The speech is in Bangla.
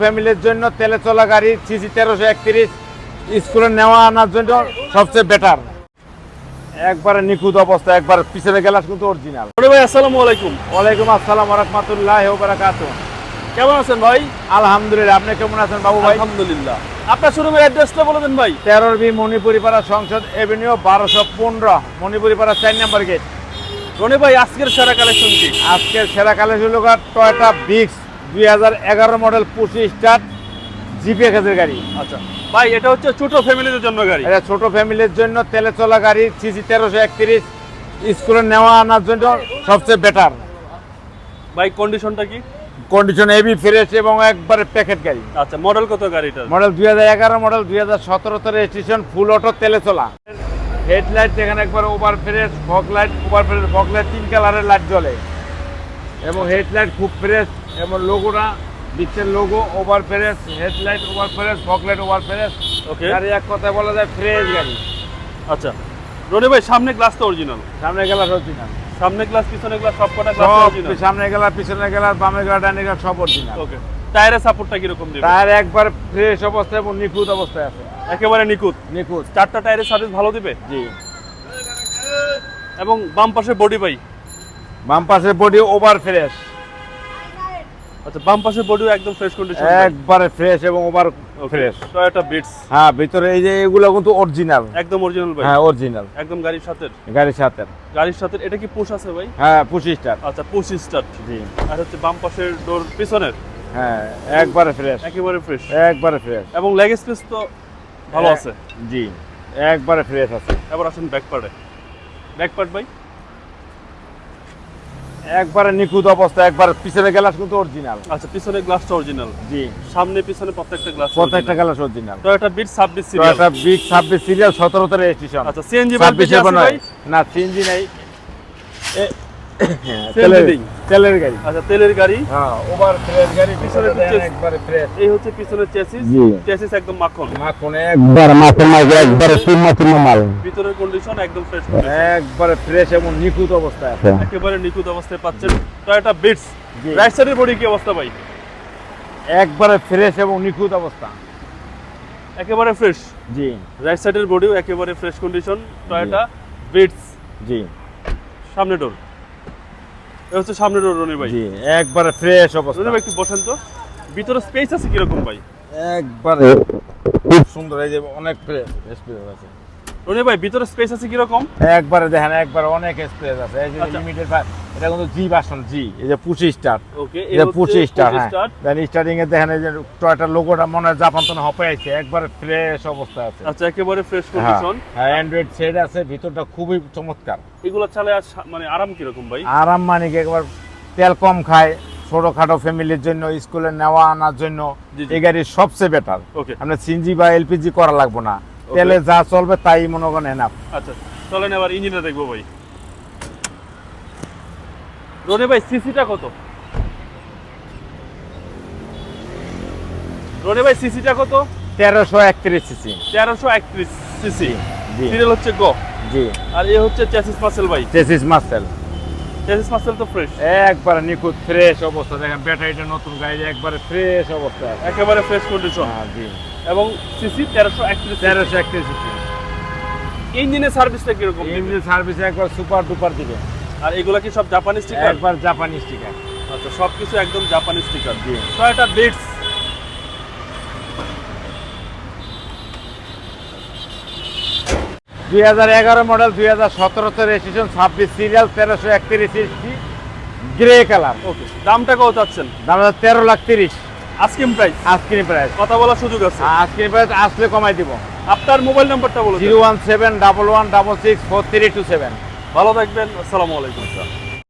ফ্যামিলির জন্য তেলে চলা গাড়ি সিসি তেরোশো একত্রিশ স্কুলে নেওয়া আনার জন্য সবচেয়ে বেটার একবারে নিখুঁত অবস্থা একবার পিছনে গ্লাস কিন্তু অরিজিনাল ভাই আসসালামু আলাইকুম। ওয়ালাইকুম আসসালাম রহমতুল্লাহ বারাকাত কেমন আছেন ভাই? আলহামদুলিল্লাহ আপনি কেমন আছেন বাবু ভাই? আলহামদুলিল্লাহ। আপনার শোরুমের অ্যাড্রেসটা বলে দেন ভাই। তেরোর বি মণিপুরি পাড়া সংসদ এভিনিউ বারোশো পনেরো মণিপুরি পাড়া চার নাম্বার গেট রনি ভাই আজকের সেরা কালেকশন কি? আজকের সেরা কালেকশন হলো টয়টা বিক্স দুই হাজার এগারো মডেল পঁচিশ স্টার জিপি একের গাড়ি। আচ্ছা। ভাই এটা হচ্ছে ছোট ফ্যামিলিদের জন্য গাড়ি? এটা ছোট ফ্যামিলির জন্য তেলে চলা গাড়ি সিসি তেরোশো একত্রিশ স্কুলে নেওয়া আনার জন্য সবচেয়ে বেটার ভাই কন্ডিশনটা কি? কন্ডিশন হেভি ফ্রেশ এবং একবারে প্যাকেট গাড়ি। আচ্ছা মডেল কত গাড়িটার? মডেল দুই হাজার এগারো মডেল দুই হাজার সতেরোতে রেজিস্ট্রেশন ফুল অটো তেলে চলা। হেডলাইট এখানে একবার over fresh fog light over fresh fog light তিন কালারের লাইট জ্বলে। এবং হেডলাইট খুব ফ্রেশ এবং লোগোটা বিচ্ছের logo over fresh headlight over fresh fog light over fresh okay গাড়ি এক কথায় বলা যায় ফ্রেশ গাড়ি। আচ্ছা। রনি ভাই সামনে গ্লাসটা অরিজিনাল সামনে গেলা অরিজিনাল সামনে গ্লাস পিছনে গ্লাস সব কটা গ্লাস অরিজিনাল সামনে গেলা পিছনে গেলা বামে গেলা ডানে গেলা সব অরিজিনাল ওকে টায়ারের সাপোর্টটা কীরকম দেবে? টায়ার একবার ফ্রেশ অবস্থায় এবং নিখুঁত অবস্থায় আছে। একেবারে নিখুঁত? নিখুঁত। চারটা টায়ারের সার্ভিস ভালো দিবে? জি। এবং বাম পাশে বডি ভাই? বাম পাশে বডি ওভার ফ্রেশ আচ্ছা বাম পাশে বডিও একদম ফ্রেশ কন্ডিশন একবারে ফ্রেশ এবং ওভার ফ্রেশ টয়োটা বিটস হ্যাঁ ভিতরে এই যে এগুলো কিন্তু অরিজিনাল একদম অরিজিনাল ভাই। হ্যাঁ অরিজিনাল একদম গাড়ির সাথে গাড়ির সাথে গাড়ির সাথে এটা কি পুশ আছে ভাই? হ্যাঁ পঁচিশটার আচ্ছা পঁচিশ স্টার্ট জি। আর হচ্ছে বাম পাশের ডোর পিছনের? হ্যাঁ একবারে ফ্রেশ একেবারে ফ্রেশ একবারে ফ্রেশ এবং লেগ স্পেস তো ভালো আছে। জি একবারে ফ্রেশ আছে। এবার আসেন ব্যাক পার্টে ব্যাক পার্ট ভাই? একবারে নিখুঁত অবস্থা একবার পিছনে গ্লাস কিন্তু অরিজিনাল আচ্ছা পিছনে গ্লাসটা অরিজিনাল জি। সামনে পিছনে প্রত্যেকটা গ্লাস প্রত্যেকটা গ্লাস অরিজিনাল টয়োটা বিট ছাব্বিশ তো সিরিয়াল একটা বিগ ছাব্বিশ সিরিয়াল সতেরোতে রেজিস্ট্রেশন আচ্ছা সিএনজি বাদ না সিএনজি নাই। তেলের তেলের গাড়ি। আচ্ছা তেলের গাড়ি? হ্যাঁ ওভার ফ্রেশ গাড়ি পিছনে একবারে ফ্রেশ। এই হচ্ছে পিছনের চেসিস চেসিস একদম মাখন। মাখন একবার মাল। ভিতরের কন্ডিশন একদম ফ্রেশ একবারে ফ্রেশ এবং নিখুঁত অবস্থায় আছে। একেবারে নিখুঁত অবস্থায় পাচ্ছেন টয়োটা বিটস। রাইট সাইডের বডি কি অবস্থা ভাই? একবারে ফ্রেশ এবং নিখুঁত অবস্থা। একেবারে ফ্রেশ জি। রাইট সাইডের বডিও একেবারে fresh condition Toyota Vitz ji. সামনে ডোর এটা হচ্ছে সামনে রনি ভাই। জি একবারে ফ্রেশ রনি অবস্থা ভাই একটু বসেন তো। ভিতরে স্পেস আছে কীরকম ভাই? একবারে খুব সুন্দর এই যে অনেক ফ্রেশ স্পেস আছে রনি ভাই ভিতরে স্পেস আছে কীরকম? একবারে দেখেন একবার অনেক স্পেস আছে। এই যে আচ্ছা। লিমিটেড এটা কিন্তু জি ভার্সন জি এই যে স্টার ওকে এটা পঁচিশ স্টার হ্যাঁ। দেন স্টার্টিং এ দেখেন এই যে টয়টার লোগোটা মনে হয় জাপান হপে আছে একবারে ফ্রেশ অবস্থা আছে। আচ্ছা একেবারে ফ্রেশ কন্ডিশন হ্যাঁ অ্যান্ড্রয়েড সেট আছে ভিতরটা খুবই চমৎকার। এগুলো চালে আর মানে আরাম কীরকম ভাই? আরাম মানে কি একবার তেল কম খায় ছোটখাটো ফ্যামিলির জন্য স্কুলে নেওয়া আনার জন্য। এই গাড়ি সবচেয়ে বেটার ওকে আপনার সিনজি বা এলপিজি করা লাগবে না। তেলে যা চলবে তাই মনে করেন এনাফ আচ্ছা চলেন এবার ইঞ্জিনটা দেখব ভাই। রনি ভাই সিসিটা কত? রনি ভাই সিসিটা কত? তেরোশো একত্রিশ সিসি। তেরোশো একত্রিশ সিসি। সিরিয়াল হচ্ছে গ জি। আর এ হচ্ছে চেসিস মাসেল ভাই। চেসিস মাসেল চেসিস মাসেল তো ফ্রেশ একবারে নিখুঁত ফ্রেশ অবস্থা। দেখেন ব্যাটারিটা নতুন গাড়ি একবারে ফ্রেশ অবস্থা। একেবারে ফ্রেশ কন্ডিশন হ্যাঁ, জি। এবং সিসি তেরোশো একত্রিশ তেরোশো একত্রিশ ইঞ্জিনের সার্ভিসটা কীরকম দিবে? ইঞ্জিন সার্ভিস একবার সুপার ডুপার দিবে। আর এগুলা কি সব জাপানি স্টিকার একবার জাপানি স্টিকার আচ্ছা সবকিছু একদম জাপানি স্টিকার দিয়ে ছয়টা বিটস দুই হাজার এগারো মডেল দুই হাজার সতেরোতে রেজিস্ট্রেশন ছাব্বিশ সিরিয়াল তেরোশো একত্রিশ গ্রে কালার ওকে দামটা কত চাচ্ছেন? দাম তেরো লাখ তিরিশ। আইসক্রিম প্রাইস আইসক্রিম প্রাইস কথা বলার সুযোগ আছে? আইসক্রিম প্রাইস আসলে কমাই দিব। আপনার মোবাইল নাম্বারটা বলুন zero one seven double one double six four three two seven. ভালো থাকবেন আসসালামু আলাইকুম স্যার।